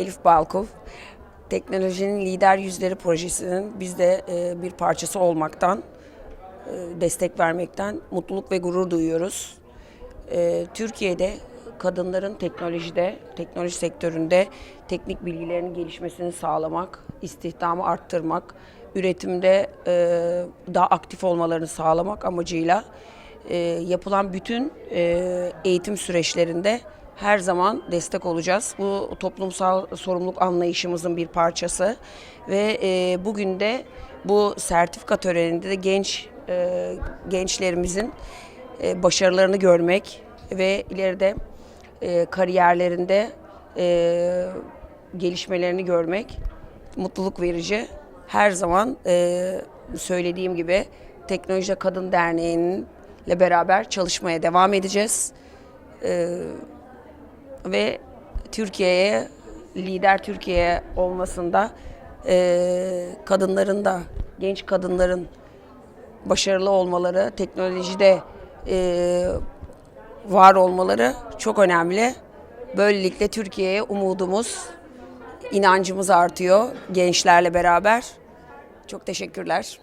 Elif Balkov. Teknolojinin Lider Yüzleri projesinin biz de e, bir parçası olmaktan, e, destek vermekten mutluluk ve gurur duyuyoruz. E, Türkiye'de kadınların teknolojide, teknoloji sektöründe teknik bilgilerinin gelişmesini sağlamak, istihdamı arttırmak, üretimde e, daha aktif olmalarını sağlamak amacıyla yapılan bütün eğitim süreçlerinde her zaman destek olacağız. Bu toplumsal sorumluluk anlayışımızın bir parçası ve e, bugün de bu sertifika töreninde de genç e, gençlerimizin e, başarılarını görmek ve ileride e, kariyerlerinde e, gelişmelerini görmek mutluluk verici. Her zaman e, söylediğim gibi Teknolojide Kadın Derneği'nin ile beraber çalışmaya devam edeceğiz. E, ve Türkiye'ye lider Türkiye olmasında e, kadınların da genç kadınların başarılı olmaları, teknolojide e, var olmaları çok önemli. Böylelikle Türkiye'ye umudumuz, inancımız artıyor gençlerle beraber. Çok teşekkürler.